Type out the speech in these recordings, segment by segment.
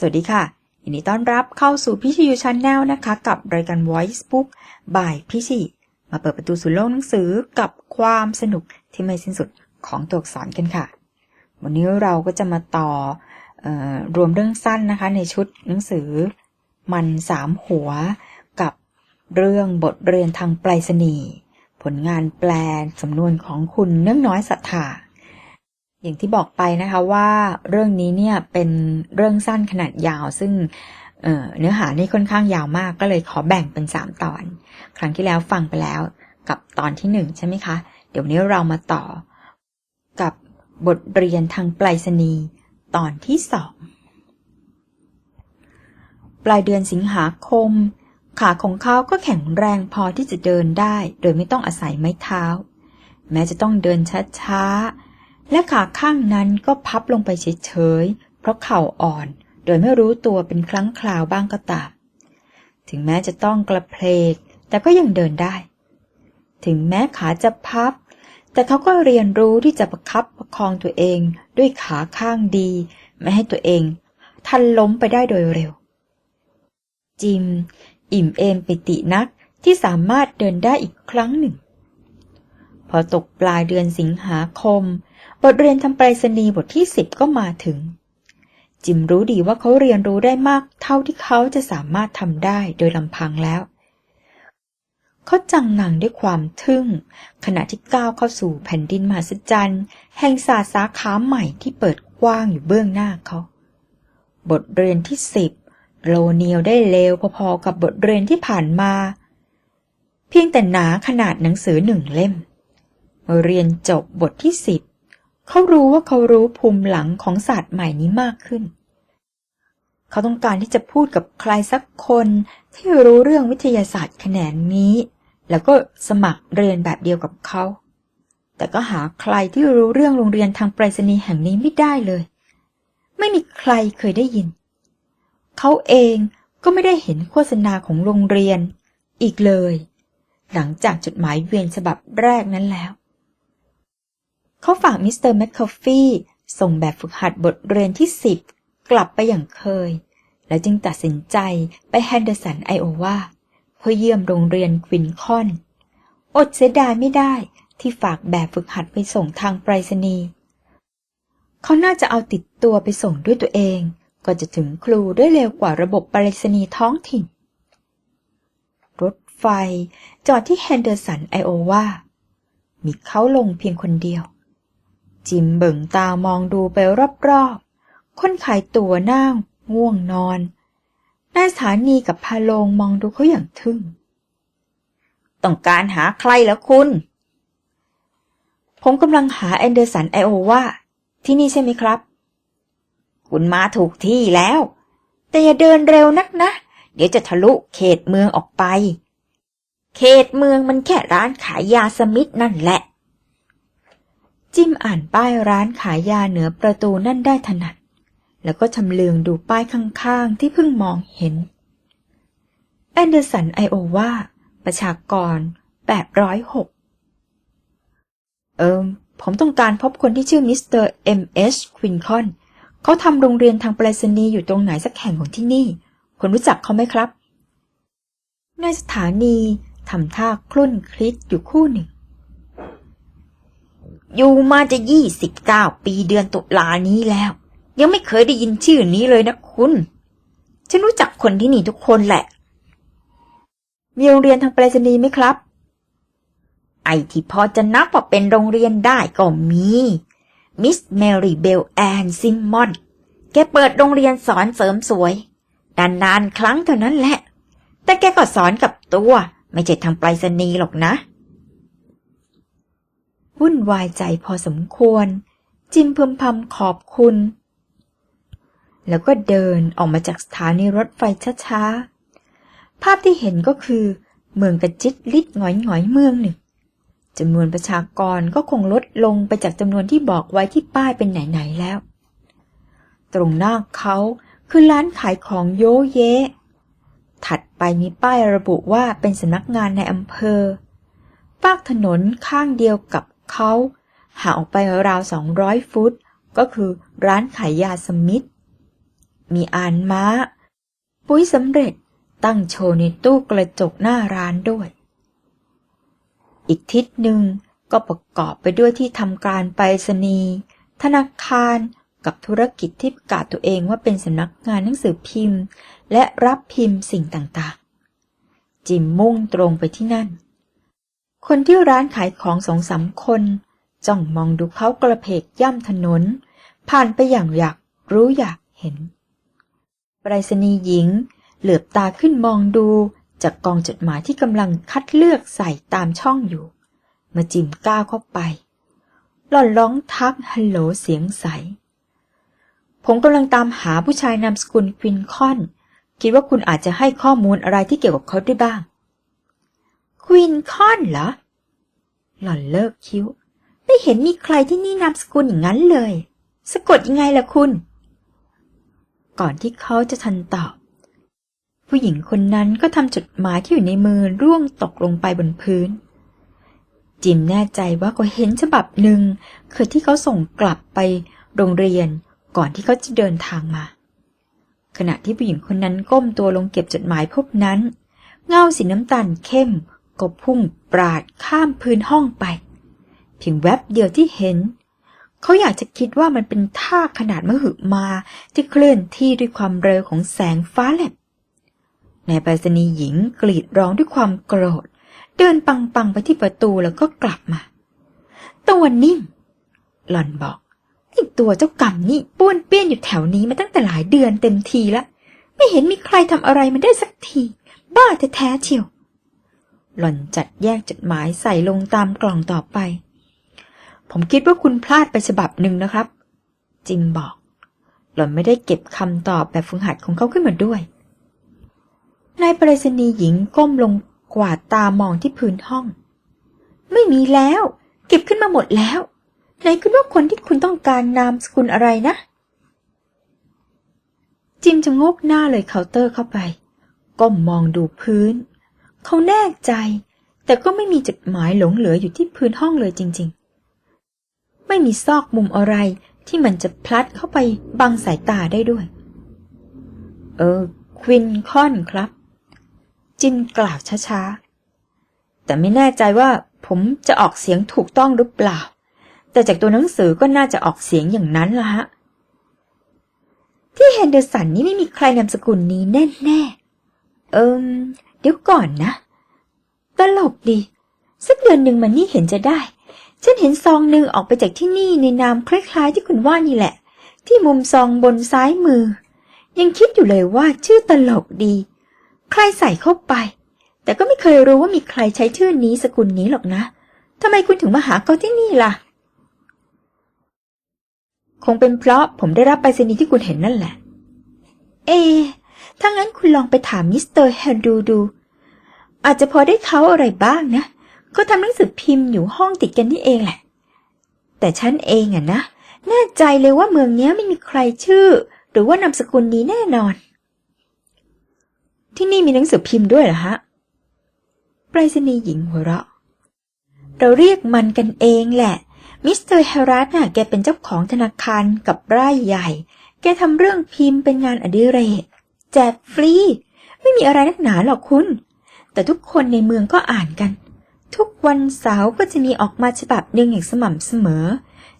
สวัสดีค่ะยินดีต้อนรับเข้าสู่พี่ชิยูชันแนลนะคะ กับรายการ Voice Book by พี่ชิมาเปิดประตูสู่โลกหนังสือกับความสนุกที่ไม่สิ้นสุดของตัวอักษรกันค่ะ วันนี้เราก็จะมาต่อออรวมเรื่องสั้นนะคะ ในชุดหนังสือ มันสามหัวกับเรื่องบทเรียนทางไปรษณีย์ผลงานแปลสำนวนของคุณเนื่องน้อยศรัทธา อย่างที่บอกไปนะคะว่าเรื่องนี้เนี่ยเป็นเรื่องสั้นขนาดยาว ซึ่งเเนื้อหานี่ค่อนข้างยาวมากก็เลยขอแบ่งเป็น 3 ตอน ครั้งที่แล้วฟังไปแล้วกับตอนที่ 1 ใช่ไหมคะ เดี๋ยวนี้เรามาต่อกับบทเรียนทางไปรษณีย์ตอนที่สองปลายเดือนสิงหาคม ขาของเขาก็แข็งแรงพอที่จะเดินได้ โดยไม่ต้องอาศัยไม้เท้า แม้จะต้องเดินช้าๆ และขาข้างนั้นก็พับลงไปเฉยๆ เพราะเข่าอ่อน โดยไม่รู้ตัวเป็นครั้งคราวบ้างก็ตาม ถึงแม้จะต้องกระเพลก แต่ก็ยังเดินได้ ถึงแม้ขาจะพับ แต่เขาก็เรียนรู้ที่จะประคับประคองตัวเองด้วยขาข้างดี ไม่ให้ตัวเองทันล้มไปได้โดยเร็ว จิม อิ่มเอมปิตินักที่สามารถเดินได้อีกครั้งหนึ่ง พอตกปลายเดือนสิงหาคม บทเรียนทำไปรษณีย์บทที่สิบก็มาถึง จิมรู้ดีว่าเขาเรียนรู้ได้มากเท่าที่เขาจะสามารถทำได้โดยลำพังแล้ว เขาจังหนังด้วยความทึ่ง ขณะที่ก้าวเข้าสู่แผ่นดินมหัศจรรย์ แห่งศาสตร์สาขาใหม่ที่เปิดกว้างอยู่เบื้องหน้าเขา บทเรียนที่สิบโลเนียวได้เลวพอๆกับบทเรียนที่ผ่านมา เพียงแต่หนาขนาดหนังสือหนึ่งเล่มเมื่อเรียนจบบทที่สิบ เขารู้ว่าเขารู้ภูมิหลังของศาสตร์ใหม่นี้มากขึ้น เขาต้องการที่จะพูดกับใครสักคนที่รู้เรื่องวิทยาศาสตร์แขนงนี้ แล้วก็สมัครเรียนแบบเดียวกับเขา แต่ก็หาใครที่รู้เรื่องโรงเรียนทางไปรษณีย์แห่งนี้ไม่ได้เลย ไม่มีใครเคยได้ยิน เขาเองก็ไม่ได้เห็นโฆษณาของโรงเรียน อีกเลย หลังจากจดหมายเวียนฉบับแรกนั้นแล้ว เขาฝากมิสเตอร์แมคคาฟี่ส่งแบบฝึกหัดบทเรียนที่สิบกลับไปอย่างเคย แล้วจึงตัดสินใจไปแฮนเดอร์สันไอโอวาเพื่อเยี่ยมโรงเรียนควินคอน อดเสียดายไม่ได้ที่ฝากแบบฝึกหัดไปส่งทางไปรษณีย์เขาน่าจะเอาติดตัวไปส่งด้วยตัวเอง ก็จะถึงครูได้เร็วกว่าระบบไปรษณีย์ท้องถิ่น รถไฟจอดที่แฮนเดอร์สันไอโอวามีเขาลงเพียงคนเดียว จิมเบิ่งตามองดูไปรอบๆ คนขายตั๋วนั่งง่วงนอน นายสถานีกับพาโลงมองดูเขาอย่างทึ่ง ต้องการหาใครเหรอคุณ ผมกำลังหาแอนเดอร์สันไอโอวาที่นี่ใช่ไหมครับ คุณมาถูกที่แล้ว แต่อย่าเดินเร็วนักนะ เดี๋ยวจะทะลุเขตเมืองออกไป เขตเมืองมันแค่ร้านขายยาสมิธนั่นแหละ จิ้มอ่านป้ายร้านขายยาเหนือประตูนั่นได้ถนัด แล้วก็ชำเลืองดูป้ายข้างๆ ที่เพิ่งมองเห็น แอนเดอร์สันไอโอวาประชากร 806 เอิมผมต้องการพบคนที่ชื่อมิสเตอร์เอ็มเอชควินคอนเขาทำโรงเรียนทางไปรษณีย์อยู่ตรงไหนสักแห่งของที่นี่ คนรู้จักเขาไหมครับ ในสถานีทำท่าคลุ่นคลิดอยู่คู่หนึ่ง อยู่มาจะยี่สิบเก้าปีเดือนตุลานี้แล้ว ยังไม่เคยได้ยินชื่อนี้เลยนะคุณ ฉันรู้จักคนที่นี่ทุกคนแหละ มีโรงเรียนทางไปรษณีย์ไหมครับ ไอที่พอจะนับว่าเป็นโรงเรียนได้ก็มี มิสแมรี่เบลแอนซิมมอน แกเปิดโรงเรียนสอนเสริมสวยนานๆครั้งเท่านั้นแหละ แต่แกก็สอนกับตัว ไม่ใช่ทางไปรษณีย์หรอกนะ วุ่นวายใจพอสมควร จิมพึมพำขอบคุณ แล้วก็เดินออกมาจากสถานีรถไฟช้าๆ ภาพที่เห็นก็คือ เมืองกระจิตลิดหงอยหงอยเมืองหนึ่งจำนวนประชากรก็คงลดลงไปจากจำนวนที่บอกไว้ที่ป้ายเป็นไหนๆแล้ว ตรงหน้าเขาคือร้านขายของโยเยะถัดไปมีป้ายระบุว่าเป็นสำนักงานในอำเภอฝากถนนข้างเดียวกับ เขาห่างออกไปราวสองร้อยฟุต ก็คือร้านขายยาสมิธมีอานม้า ปุ้ยสำเร็จตั้งโชว์ในตู้กระจกหน้าร้านด้วย อีกทิศหนึ่งก็ประกอบไปด้วยที่ทำการไปรษณีย์ธนาคารกับธุรกิจที่ประกาศตัวเองว่าเป็นสำนักงานหนังสือพิมพ์ และรับพิมพ์สิ่งต่างๆ จิมมุ่งตรงไปที่นั่น คนที่ร้านขายของสองสามคนจ้องมองดูเขากระเพกย่ำถนน ผ่านไปอย่างอยากรู้อยากเห็นไปรษณีย์หญิง เหลือบตาขึ้นมองดูจากกองจดหมายที่กำลังคัดเลือกใส่ตามช่องอยู่มื่อจิมก้าวเข้าไป หล่อนร้องทักฮัลโหลเสียงใส ผมกำลังตามหาผู้ชายนามสกุลควินคอน คิดว่าคุณอาจจะให้ข้อมูลอะไรที่เกี่ยวกับเขาได้บ้าง วินคอนเหรอ หล่อนเลิกคิ้ว ไม่เห็นมีใครที่นี่นามสกุลอย่างนั้นเลย สะกดยังไงล่ะคุณ ก่อนที่เขาจะทันตอบ ผู้หญิงคนนั้นก็ทำจดหมายที่อยู่ในมือร่วงตกลงไปบนพื้น จิมแน่ใจว่าก็เห็นฉบับหนึ่งคือที่เขาส่งกลับไปโรงเรียนก่อนที่เขาจะเดินทางมา ขณะที่ผู้หญิงคนนั้นก้มตัวลงเก็บจดหมายพบนั้น เงาสีน้ำตาลเข้ม ก็พุ่งปราดข้ามพื้นห้องไป เพียงแวบเดียวที่เห็น เขาอยากจะคิดว่ามันเป็นท่าขนาดมหึมาที่เคลื่อนที่ด้วยความเร็วของแสงฟ้าแลบนายไปรษณีย์หญิงกรีดร้องด้วยความโกรธ เดินปังปังๆไปที่ประตูแล้วก็กลับมาตัวนิ่ม หล่อนบอกไอ้ตัวเจ้ากรรมนี่ป้วนเปี้ยนอยู่แถวนี้มาตั้งแต่หลายเดือนเต็มทีละ ไม่เห็นมีใครทำอะไรมันได้สักที บ้าแท้ๆเชียว หล่อนจัดแยกจดหมายใส่ลงตามกล่องต่อไป ผมคิดว่าคุณพลาดไปฉบับหนึ่งนะครับ จิมบอก หล่อนไม่ได้เก็บคำตอบแบบฝึกหัดของเขาขึ้นมาด้วยนายปรษณีย์หญิงก้มลงกวาดตามองที่พื้นห้อง ไม่มีแล้ว เก็บขึ้นมาหมดแล้วไหนคุณว่าคนที่คุณต้องการนามสกุลอะไรนะ จิมจะงกหน้าเลยเคาน์เตอร์เข้าไป ก้มมองดูพื้น เขาแน่ใจ แต่ก็ไม่มีจดหมายหลงเหลืออยู่ที่พื้นห้องเลยจริง ๆ ไม่มีซอกมุมอะไรที่มันจะพลัดเข้าไปบังสายตาได้ด้วย เออ ควินคอนครับ จิมกล่าวช้าๆ แต่ไม่แน่ใจว่าผมจะออกเสียงถูกต้องหรือเปล่า แต่จากตัวหนังสือก็น่าจะออกเสียงอย่างนั้นละฮะ ที่แฮนเดอร์สันนี่ไม่มีใครนามสกุลนี้แน่ๆ เอิม เดี๋ยวก่อนนะ ตลกดี สักเดือนหนึ่งมันนี่เห็นจะได้ ฉันเห็นซองหนึ่งออกไปจากที่นี่ในนามคล้ายๆ ที่คุณว่านี่แหละ ที่มุมซองบนซ้ายมือ ยังคิดอยู่เลยว่าชื่อตลกดี ใครใส่เข้าไป แต่ก็ไม่เคยรู้ว่ามีใครใช้ชื่อนี้สกุลนี้หรอกนะทำไมคุณถึงมาหาเขาที่นี่ล่ะ คงเป็นเพราะผมได้รับไปรษณีย์ที่คุณเห็นนั่นแหละ เอถ้างั้นคุณลองไปถามมิสเตอร์แฮนดูดู อาจจะพอได้เขาอะไรบ้างนะเขาทำหนังสือพิมพ์อยู่ห้องติดกันนี่เองแหละ แต่ฉันเองอะนะแน่ใจเลยว่าเมืองนี้ไม่มีใครชื่อ หรือว่านามสกุลนี้แน่นอน ที่นี่มีหนังสือพิมพ์ด้วยเหรอฮะไปรษณีย์หญิงหัวเราะ เราเรียกมันกันเองแหละ มิสเตอร์แฮร์รัสน่ะแกเป็นเจ้าของธนาคารกับไร่ใหญ่ แกทำเรื่องพิมพ์เป็นงานอดิเรกแจกฟรี ไม่มีอะไรนักหนาหรอกคุณ แต่ทุกคนในเมืองก็อ่านกัน ทุกวันเสาร์ก็จะมีออกมาฉบับหนึ่งอย่างสม่ำเสมอ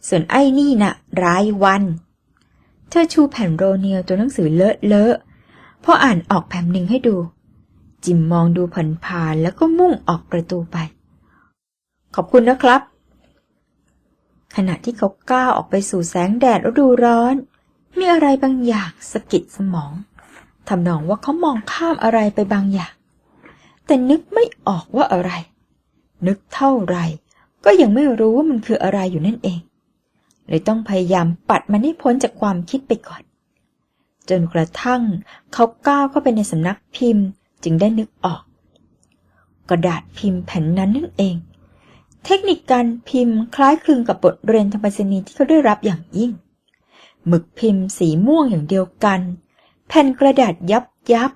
ส่วนไอ้นี่น่ะรายวัน เธอชูแผ่นโรเนียตัวหนังสือเลอะเลอะพออ่านออกแผ่นหนึ่งให้ดู จิมมองดูผ่านแล้วก็มุ่งออกประตูไป ขอบคุณนะครับ ขณะที่เขาก้าวออกไปสู่แสงแดดฤดูร้อน มีอะไรบางอย่างสะกิดสมองทำนองว่าเขามองข้ามอะไรไปบางอย่าง แต่นึกไม่ออกว่าอะไร นึกเท่าไหรก็ยังไม่รู้ว่ามันคืออะไรอยู่นั่นเอง เลยต้องพยายามปัดมันให้พ้นจากความคิดไปก่อน จนกระทั่งเขาก้าวเข้าไปในสำนักพิมพ์จึงได้นึกออก กระดาษพิมพ์แผ่นนั้นนั่นเอง เทคนิคการพิมพ์คล้ายคลึงกับบทเรียนธรรมศนีที่เขาได้รับอย่างยิ่ง หมึกพิมพ์สีม่วงอย่างเดียวกัน แผ่นกระดาษยับยับ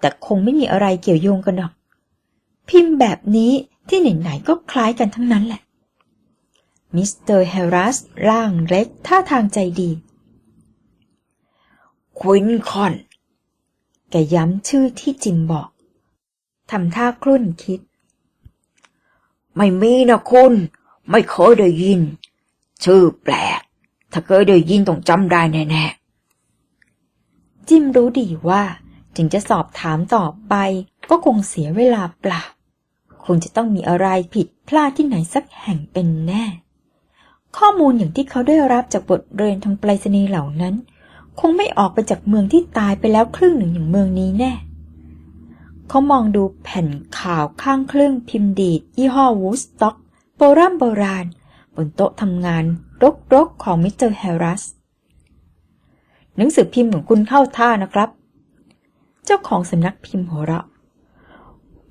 แต่คงไม่มีอะไรเกี่ยวโยงกันหรอก พิมพ์แบบนี้ที่ไหนๆก็คล้ายกันทั้งนั้นแหละ มิสเตอร์แฮร์รัสร่างเล็กท่าทางใจดี ควินคอน แกย้ำชื่อที่จิมบอก ทำท่าครุ่นคิด ไม่มีนะคุณ ไม่เคยได้ยิน ชื่อแปลก ถ้าเคยได้ยินต้องจำได้แน่จิมรู้ดีว่าจึงจะสอบถามต่อไปก็คงเสียเวลาเปล่า คงจะต้องมีอะไรผิดพลาดที่ไหนสักแห่งเป็นแน่ ข้อมูลอย่างที่เขาได้รับจากบทเรียนทางไปรษณีย์เหล่านั้น คงไม่ออกไปจากเมืองที่ตายไปแล้วครึ่งหนึ่งอย่างเมืองนี้แน่ เขามองดูแผ่นข่าวข้างเครื่องพิมพ์ดีดยี่ห้อวูสต็อกโบราณโบราณ บนโต๊ะทำงานรกๆของมิสเตอร์แฮร์รัสหนังสือพิมพ์ของคุณเข้าท่านะครับ เจ้าของสำนักพิมพ์หัวเราะ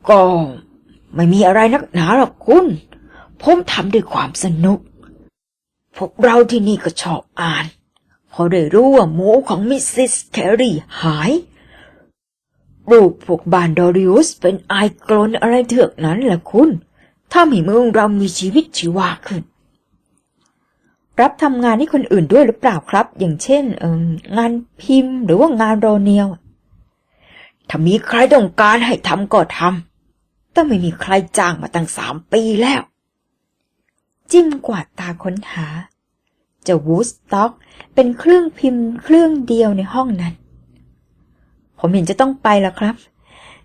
ก็ ไม่มีอะไรนักหนาหรอกคุณ ผมทำด้วยความสนุก พวกเราที่นี่ก็ชอบอ่าน พอได้รู้ว่าหมูของมิสซิสแครีหาย รูปพวกบานดอริอุสเป็นไอโกลนอะไรเถือกนั้นแหละคุณถ้าให้เมืองเรามีชีวิตชีวาขึ้น รับทำงานให้คนอื่นด้วยหรือเปล่าครับ อย่างเช่น เอองานพิมพ์หรือว่างานโรเนียลถ้ามีใครต้องการให้ทำก็ทำ แต่ไม่มีใครจ้างมาตั้งสามปีแล้ว จิ้มกวาดตาค้นหาเจ้าวูสต็อกเป็นเครื่องพิมพ์เครื่องเดียวในห้องนั้น ผมเห็นจะต้องไปแล้วครับ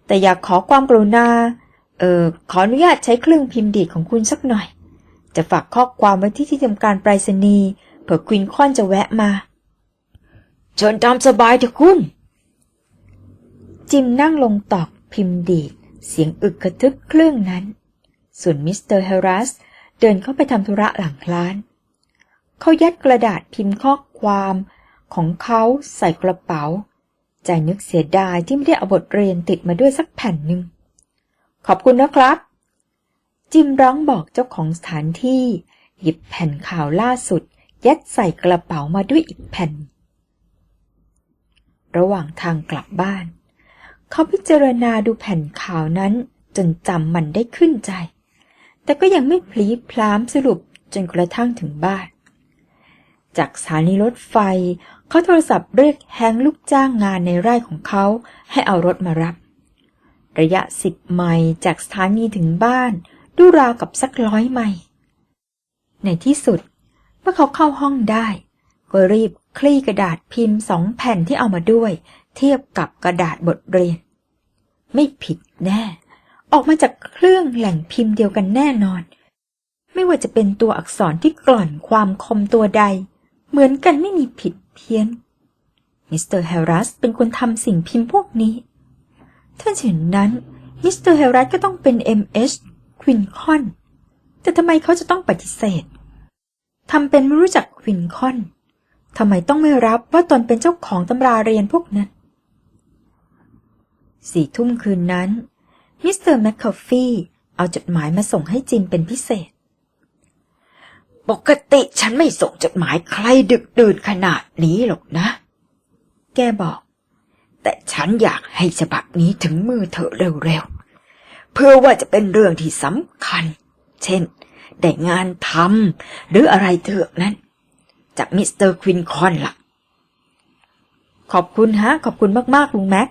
แต่อยากขอความกรุณา เอ่อ ขออนุญาตใช้เครื่องพิมพ์ดีดของคุณสักหน่อย จะฝากข้อความไว้ที่ที่ทำการไปรษณีย์เผื่อควินคอนจะแวะมา เชิญตามสบายเถอะคุณ จิมนั่งลงตอกพิมพ์ดีด เสียงอึกกระทึกเครื่องนั้น ส่วนมิสเตอร์เฮรัสเดินเข้าไปทำธุระหลังร้าน เขายัดกระดาษพิมพ์ข้อความของเขาใส่กระเป๋า ใจนึกเสียดายที่ไม่ได้เอาบทเรียนติดมาด้วยสักแผ่นหนึ่ง ขอบคุณนะครับ จิมร้องบอกเจ้าของสถานที่ หยิบแผ่นข่าวล่าสุด ยัดใส่กระเป๋ามาด้วยอีกแผ่น ระหว่างทางกลับบ้าน เขาพิจารณาดูแผ่นข่าวนั้นจนจำมันได้ขึ้นใจ แต่ก็ยังไม่พลีพล้ามสรุปจนกระทั่งถึงบ้าน จากสถานีรถไฟ เขาโทรศัพท์เรียกแฮงลูกจ้างงานในไร่ของเขาให้เอารถมารับ ระยะสิบไมล์จากสถานีถึงบ้าน ดูราวกับสักร้อยไมล์ในที่สุด เมื่อเขาเข้าห้องได้ ก็รีบคลี่กระดาษพิมพ์สองแผ่นที่เอามาด้วย เทียบกับกระดาษบทเรียน ไม่ผิดแน่ ออกมาจากเครื่องแหล่งพิมพ์เดียวกันแน่นอน ไม่ว่าจะเป็นตัวอักษรที่กล่อนความคมตัวใด เหมือนกันไม่มีผิดเพี้ยนมิสเตอร์แฮร์รัสเป็นคนทำสิ่งพิมพ์พวกนี้ถ้าเช่นนั้นมิสเตอร์แฮรัสก็ต้องเป็น M.H. ควินคอน แต่ทำไมเขาจะต้องปฏิเสธทำเป็นไม่รู้จักควินคอนทำไมต้องไม่รับว่าตนเป็นเจ้าของตำราเรียนพวกนั้น สี่ทุ่มคืนนั้น มิสเตอร์แมคคาฟี่เอาจดหมายมาส่งให้จิมเป็นพิเศษ ปกติฉันไม่ส่งจดหมายใครดึกดื่นขนาดนี้หรอกนะ แกบอก แต่ฉันอยากให้ฉบับนี้ถึงมือเธอเร็วๆ เพื่อว่าจะเป็นเรื่องที่สำคัญ เช่น ได้งานทำหรืออะไรเถอะนั้นจากมิสเตอร์ควินคอนล่ะ ขอบคุณฮะ ขอบคุณมาก ๆ ลุงแม็ก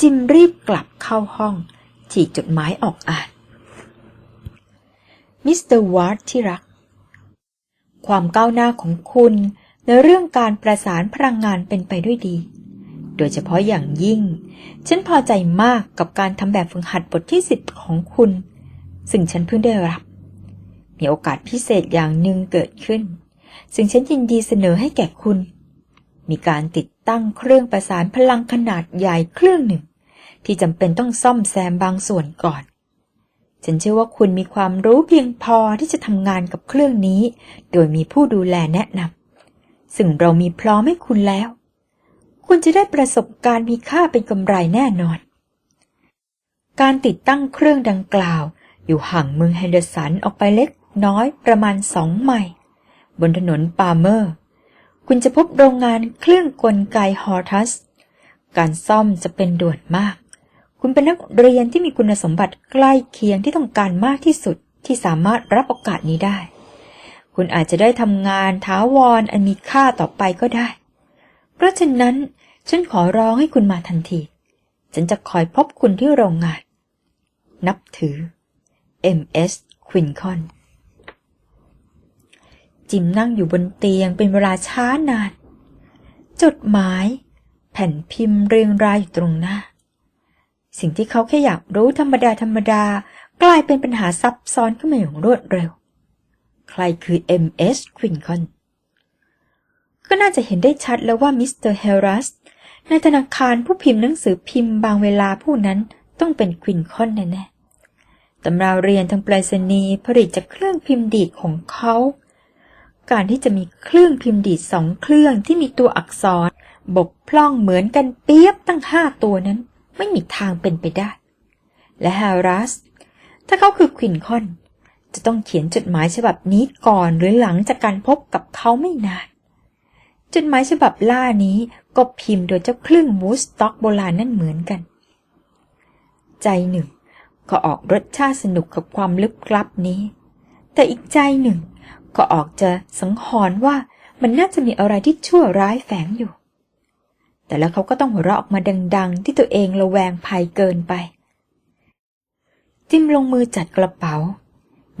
จิมรีบกลับเข้าห้อง ฉีกจดหมายออกอ่าน มิสเตอร์วาร์ดที่รัก ความก้าวหน้าของคุณในเรื่องการประสานพลังงานเป็นไปด้วยดี โดยเฉพาะอย่างยิ่ง ฉันพอใจมากกับการทำแบบฝึกหัดบทที่สิบของคุณ ซึ่งฉันเพิ่งได้รับ มีโอกาสพิเศษอย่างหนึ่งเกิดขึ้น ซึ่งฉันยินดีเสนอให้แก่คุณ มีการติด ตั้งเครื่องประสานพลังขนาดใหญ่เครื่องหนึ่ง ที่จำเป็นต้องซ่อมแซมบางส่วนก่อน ฉันเชื่อว่าคุณมีความรู้เพียงพอที่จะทำงานกับเครื่องนี้ โดยมีผู้ดูแลแนะนำซึ่งเรามีพร้อมให้คุณแล้ว คุณจะได้ประสบการณ์มีค่าเป็นกำไรแน่นอน การติดตั้งเครื่องดังกล่าว อยู่ห่างเมืองแฮนเดอร์สันออกไปเล็กน้อยประมาณสองไมล์บนถนนปาเมอร์ คุณจะพบโรงงานเครื่องกลไกฮอร์ทัส การซ่อมจะเป็นด่วนมาก คุณเป็นนักเรียนที่มีคุณสมบัติใกล้เคียงที่ต้องการมากที่สุดที่สามารถรับโอกาสนี้ได้ คุณอาจจะได้ทำงานท้าวรออันมีค่าต่อไปก็ได้ เพราะฉะนั้นฉันขอร้องให้คุณมาทันที ฉันจะคอยพบคุณที่โรงงาน นับถือ M.S. ควินคอน จิมนั่งอยู่บนเตียงเป็นเวลาช้านาน จดหมาย แผ่นพิมพ์เรียงรายอยู่ตรงหน้า สิ่งที่เขาแค่อยากรู้ธรรมดาธรรมดา กลายเป็นปัญหาซับซ้อนขึ้นมาอย่างรวดเร็ว ใครคือ M.S. ควินคอนก็น่าจะเห็นได้ชัดแล้วว่ามิสเตอร์เฮรัสในธนาคารผู้พิมพ์หนังสือพิมพ์บางเวลาผู้นั้นต้องเป็นควินคอนแน่ๆตำราเรียนทางปรษณีย์ผลิตจากเครื่องพิมพ์ดีดของเขา การที่จะมีเครื่องพิมพ์ดีดสองเครื่องที่มีตัวอักษร บกพร่องเหมือนกันเปียบตั้งห้าตัวนั้น ไม่มีทางเป็นไปได้ และฮารัส ถ้าเขาคือควินคอน จะต้องเขียนจดหมายฉบับนี้ก่อนหรือหลังจากการพบกับเขาไม่นาน จดหมายฉบับล่านี้ก็พิมพ์โดยเจ้าเครื่องมูสต็อกโบราณนั่นเหมือนกัน ใจหนึ่ง ก็ออกรสชาติสนุกกับความลึกลับนี้ แต่อีกใจหนึ่ง ก็ออกจะสังหรณ์ว่ามันน่าจะมีอะไรที่ชั่วร้ายแฝงอยู่ แต่แล้วเขาก็ต้องหัวเราะออกมาดัง ๆ ที่ตัวเองระแวงภัยเกินไป จิมลงมือจัดกระเป๋า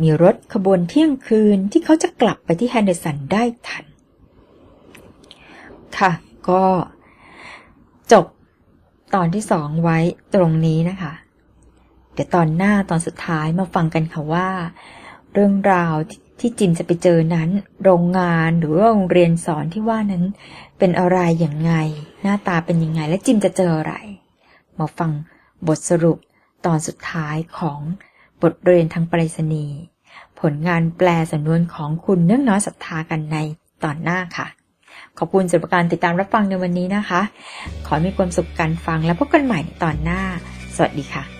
มีรถขบวนเที่ยงคืนที่เขาจะกลับไปที่แฮนเดอร์สันได้ทัน ค่ะ ก็ จบตอนที่สองไว้ตรงนี้นะคะ เดี๋ยวตอนหน้าตอนสุดท้ายมาฟังกันค่ะว่า เรื่องราวที่ ที่จิมจะไปเจอนั้น โรงงานหรือโรงเรียนสอนที่ว่านั้น เป็นอะไรอย่างไง หน้าตาเป็นยังไงและจิมจะเจออะไร มาฟังบทสรุปตอนสุดท้ายของบทเรียนทางปรษณีผลงานแปลสำนวนของคุณเนื่องน้อยศรัทธากันในตอนหน้าค่ะ ขอบคุณสำหรับการติดตามรับฟังในวันนี้นะคะ ขอมีความสุขการฟังและพบกันใหม่ในตอนหน้า สวัสดีค่ะ